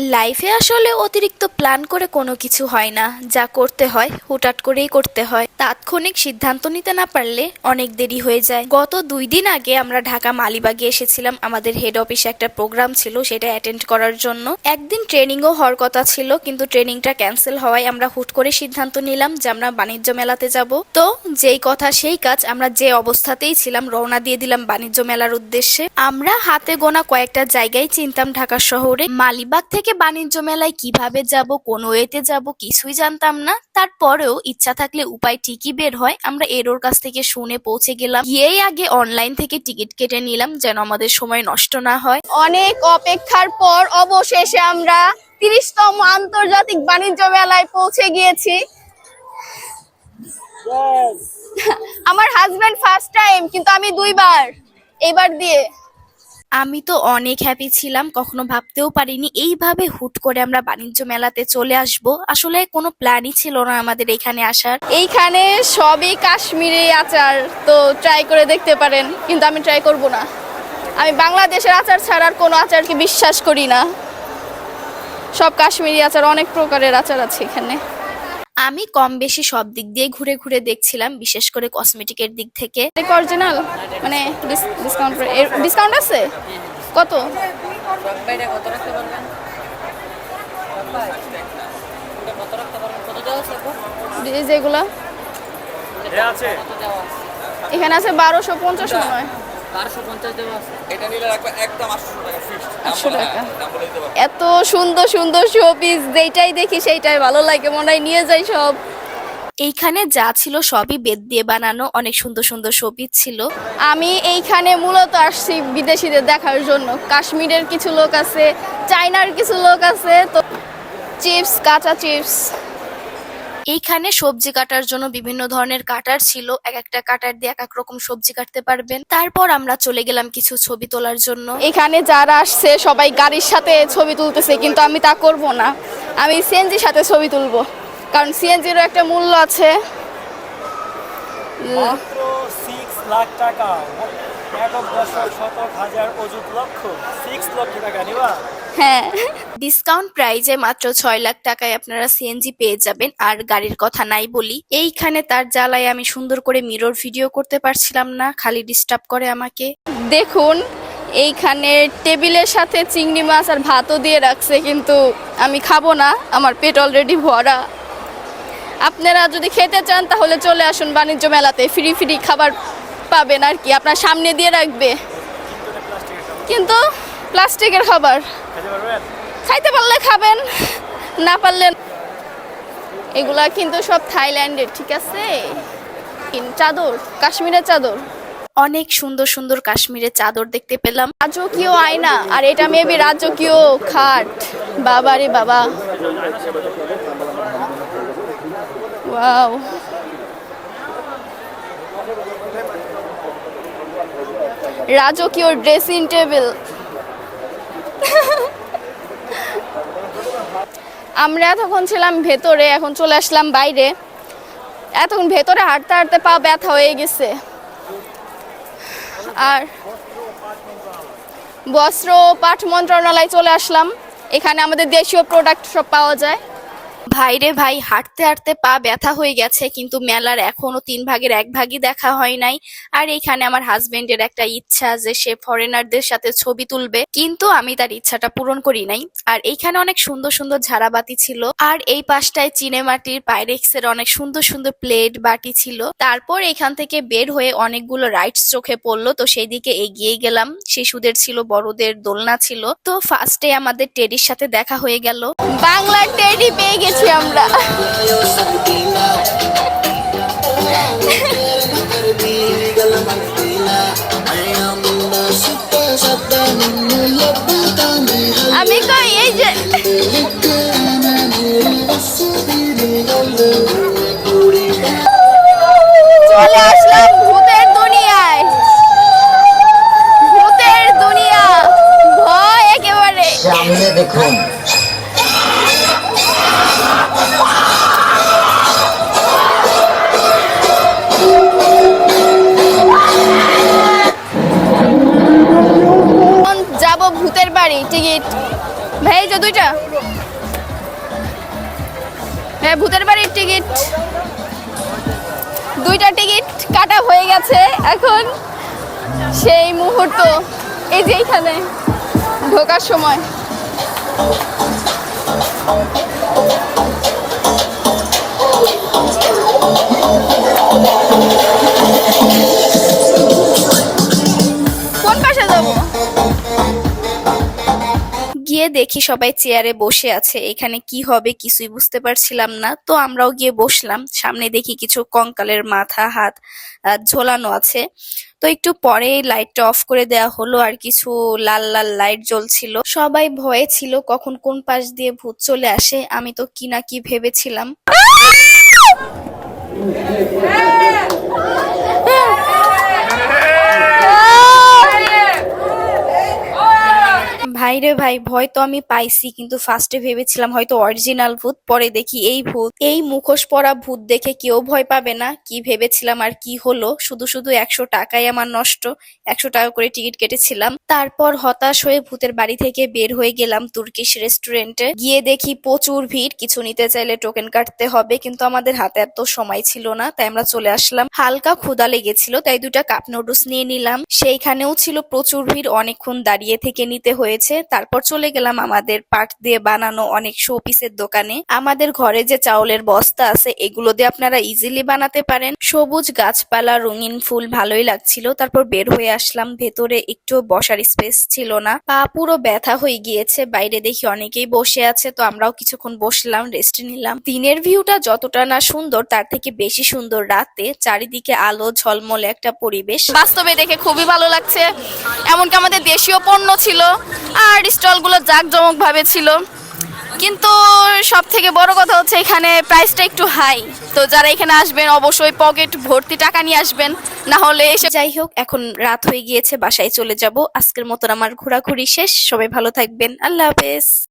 লাইফে আসলে অতিরিক্ত প্ল্যান করে কোনো কিছু হয় না। যা করতে হয় হুটাট করেই করতে হয়। তাৎক্ষণিক সিদ্ধান্ত নিতে না পারলে অনেক দেরি হয়ে যায়। গত দুই দিন আগে আমরা ঢাকা মালিবাগে এসেছিলাম। আমাদের হেড অফিসে একটা প্রোগ্রাম ছিল সেটা অ্যাটেন্ড করার জন্য। একদিন ট্রেনিংও হওয়ার কথা ছিল, কিন্তু ট্রেনিংটা ক্যান্সেল হওয়ায় আমরা হুট করে সিদ্ধান্ত নিলাম যে আমরা বাণিজ্য মেলাতে যাব। তো যেই কথা সেই কাজ আমরা যে অবস্থাতেই ছিলাম, রওনা দিয়ে দিলাম বাণিজ্য মেলার উদ্দেশ্যে। আমরা হাতে গোনা কয়েকটা জায়গায় চিনতাম ঢাকা শহরে। মালিবাগ থেকে বাণিজ্য মেলায় কীভাবে যাব কোন ওয়েতে যাব কিছুই জানতাম না। তারপরেও ইচ্ছা থাকলে উপায় ঠিকই বের হয়। আমরা এরোর কাছ থেকে শুনে পৌঁছে গেলাম। গিয়েই আগে অনলাইন থেকে টিকিট কেটে নিলাম যেন আমাদের সময় নষ্ট না হয়। অনেক অপেক্ষার পর অবশেষে আমরা তিরিশতম আন্তর্জাতিক বাণিজ্য মেলায় পৌঁছে গিয়েছি। আমার হাজবেন্ড ফার্স্ট টাইম কিন্তু আমি দুইবার। এবার দিয়ে। আমি তো অনেক হ্যাপি ছিলাম, কখনো ভাবতেও পারিনি এইভাবে হুট করে আমরা বাণিজ্য মেলাতে চলে আসব। আসলে কোনো প্ল্যানই ছিল না আমাদের এখানে আসার। এইখানে সবই কাশ্মীরি আচার, তো ট্রাই করে দেখতে পারেন, কিন্তু আমি ট্রাই করব না। আমি বাংলাদেশের আচার ছাড়ার কোনো আচারকে বিশ্বাস করি না। সব কাশ্মীরি আচার, অনেক প্রকারের আচার আছে এখানে। আমি কম বেশি সব দিক দিয়ে ঘুরে ঘুরে দেখছিলাম বিশেষ করে কসমেটিকের দিক থেকে। অরিজিনাল মানে ডিসকাউন্ট ডিসকাউন্ট আছে? কত? যেগুলা এখানে আছে বারোশো পঞ্চাশ মনে হয়। বারোশো পঞ্চাশ দেওয়া আছে। এটা নিলে একদম আটশো টাকা। আটশো টাকা এত সুন্দর সুন্দর শোপিস যেইটাই দেখি সেইটাই ভালো লাগে মনে হয় নিয়ে যাই সব। এইখানে যা ছিল সবই বেদ দিয়ে বানানো অনেক সুন্দর সুন্দর শোপিস ছিল। আমি এইখানে মূলত আসছি বিদেশিদের দেখার জন্য। কাশ্মীরের কিছু লোক আছে চায়নার কিছু লোক আছে তো চিপস কাঁচা চিপস এইখানে সবজি কাটার জন্য বিভিন্ন ধরনের কাটার ছিল। এক একটা কাটার দিয়ে এক এক রকম সবজি কাটতে পারবেন। তারপর আমরা চলে গেলাম কিছু ছবি তোলার জন্য। এখানে যারা আসছে সবাই গাড়ির সাথে ছবি তুলতেছে কিন্তু আমি তা করব না। আমি সিএনজির সাথে ছবি তুলবো। কারণ সিএনজিরও একটা মূল্য আছে। লাখ টাকা। একক দশক শতক হাজার অযুত লক্ষ। সিক্স লক্ষ টাকা নিবা। হ্যাঁ। ডিসকাউন্ট প্রাইজে মাত্র ছয় লাখ টাকায় আপনারা সিএনজি পেয়ে যাবেন। আর গাড়ির কথা নাই বলি, এইখানে তার জ্বালায় আমি সুন্দর করে মিরর ভিডিও করতে পারছিলাম না, খালি ডিস্টার্ব করে আমাকে। দেখুন, এইখানে টেবিলের সাথে চিংড়ি মাছ আর ভাতও দিয়ে রাখছে, কিন্তু আমি খাব না, আমার পেট অলরেডি ভরা। আপনারা যদি খেতে চান, তাহলে চলে আসুন বাণিজ্য মেলাতে ফ্রি ফ্রি খাবার পাবেন আর কি, আপনার সামনে দিয়ে রাখবে। কিন্তু প্লাস্টিকের খাবার। খাইতে পারলে খাবেন না পারলে এগুলা কিন্তু সব থাইল্যান্ডের ঠিক আছে? চাদর কাশ্মীরের চাদর। অনেক সুন্দর সুন্দর কাশ্মীরের চাদর দেখতে পেলাম। রাজকীয় আয়না আর এটা মেবি রাজকীয় খাট। বাবা রে বাবা। ওয়াও। রাজকীয় ড্রেসিং টেবিল। আমরা তখন ছিলাম ভেতরে, এখন চলে আসলাম বাইরে। এতক্ষণ ভেতরে হাঁটতে হাঁটতে পা ব্যথা হয়ে গেছে। আর বস্ত্র পাঠ মন্ত্রণালয় চলে আসলাম। এখানে আমাদের দেশীয় প্রোডাক্ট সব পাওয়া যায়। ভাইরে ভাই, হাঁটতে হাঁটতে পা ব্যথা হয়ে গেছে, কিন্তু মেলার এখনও তিন ভাগের এক ভাগই দেখা হয় নাই। আর এইখানে আমার হাজবেন্ডের একটা ইচ্ছা যে সে ফরেনারদের সাথে ছবি তুলবে, কিন্তু আমি তার ইচ্ছাটা পূরণ করি নাই। আর এইখানে অনেক সুন্দর সুন্দর ঝাড়াবাতি ছিল, আর এই পাশটায় চিনেমাটির পাইরেক্স এর অনেক সুন্দর সুন্দর প্লেট বাটি ছিল। তারপর এখান থেকে বের হয়ে অনেকগুলো রাইডস চোখে পড়ল, তো সেই দিকে এগিয়ে গেলাম। শিশুদের ছিল, বড়দের দোলনা ছিল। তো ফার্স্টে আমাদের টেডির সাথে দেখা হয়ে গেল। বাংলার টেডি পেয়ে গেছি। আমরা এই যে দুইটা। হ্যাঁ ভূতের বাড়ির টিকিট। দুইটা টিকিট কাটা হয়ে গেছে এখন। সেই মুহূর্ত, এই যে এইখানে ঢোকার সময়। কোন গিয়ে দেখি সবাই চেয়ারে বসে আছে। এখানে কি হবে কিছুই বুঝতে পারছিলাম না। তো আমরাও গিয়ে বসলাম। সামনে দেখি কিছু কঙ্কালের মাথা, হাত ঝোলানো আছে। তো একটু পরে লাইটটা অফ করে দেয়া হলো আর কিছু লাল লাল লাইট জ্বলছিল। সবাই ভয়ে ছিল, কখন কোন পাশ দিয়ে ভূত চলে আসে, আমি তো কি না কি ভেবেছিলাম ভাই রে ভাই ভয় তো আমি পাইছি, কিন্তু ফার্স্টে ভেবেছিলাম হয়তো অরিজিনাল ভূত, পরে দেখি এই ভূত। এই মুখোশ পরা ভূত দেখে কেউ ভয় পাবে না, কি ভেবেছিলাম আর কি হলো? শুধু শুধু একশো টাকাই আমার নষ্ট, একশো টাকা করে টিকিট কেটেছিলাম। তারপর হতাশ হয়ে ভূতের বাড়ি থেকে বের হয়ে গেলাম তুর্কিশ রেস্টুরেন্টে। গিয়ে দেখি প্রচুর ভিড়, কিছু নিতে চাইলে টোকেন কাটতে হবে, কিন্তু আমাদের হাতে এত সময় ছিল না, তাই আমরা চলে আসলাম। হালকা ক্ষুদা লেগেছিল, তাই দুটা কাপ নুডলস নিয়ে নিলাম। সেইখানেও ছিল প্রচুর ভিড়, অনেকক্ষণ দাঁড়িয়ে থেকে নিতে হয়েছে। তারপর চলে গেলাম আমাদের পাট দিয়ে বানানো অনেক শো পিসের দোকানে। আমাদের ঘরে যে চাউলের বস্তা আছে, এগুলো দিয়ে আপনারা ইজিলি বানাতে পারেন। সবুজ গাছপালা, রঙিন ফুল ভালোই লাগছিল। তারপর বের হয়ে আসলাম, ভেতরে একটু বসার স্পেস ছিল না। পা পুরো ব্যথা হয়ে গিয়েছে, বাইরে দেখি অনেকেই বসে আছে, তো আমরাও কিছুক্ষণ বসলাম রেস্ট নিলাম। দিনের ভিউটা যতটা না সুন্দর, তার থেকে বেশি সুন্দর রাতে। চারিদিকে আলো, ঝলমলে একটা পরিবেশ। বাস্তবে দেখে খুবই ভালো লাগছে। এমনকি আমাদের দেশীয় পণ্য ছিল। আর স্টলগুলো জাঁকজমকভাবে ছিল। কিন্তু সব থেকে বড় কথা হচ্ছে এখানে প্রাইসটা একটু হাই তো যারা এখানে আসবেন, অবশ্যই পকেট ভর্তি টাকা নিয়ে আসবেন। না হলে এসে যাই হোক, এখন রাত হয়ে গিয়েছে, বাসায় চলে যাব। আজকের মতন আমার ঘোরাঘুরি শেষ। সবাই ভালো থাকবেন। আল্লাহ হাফেজ।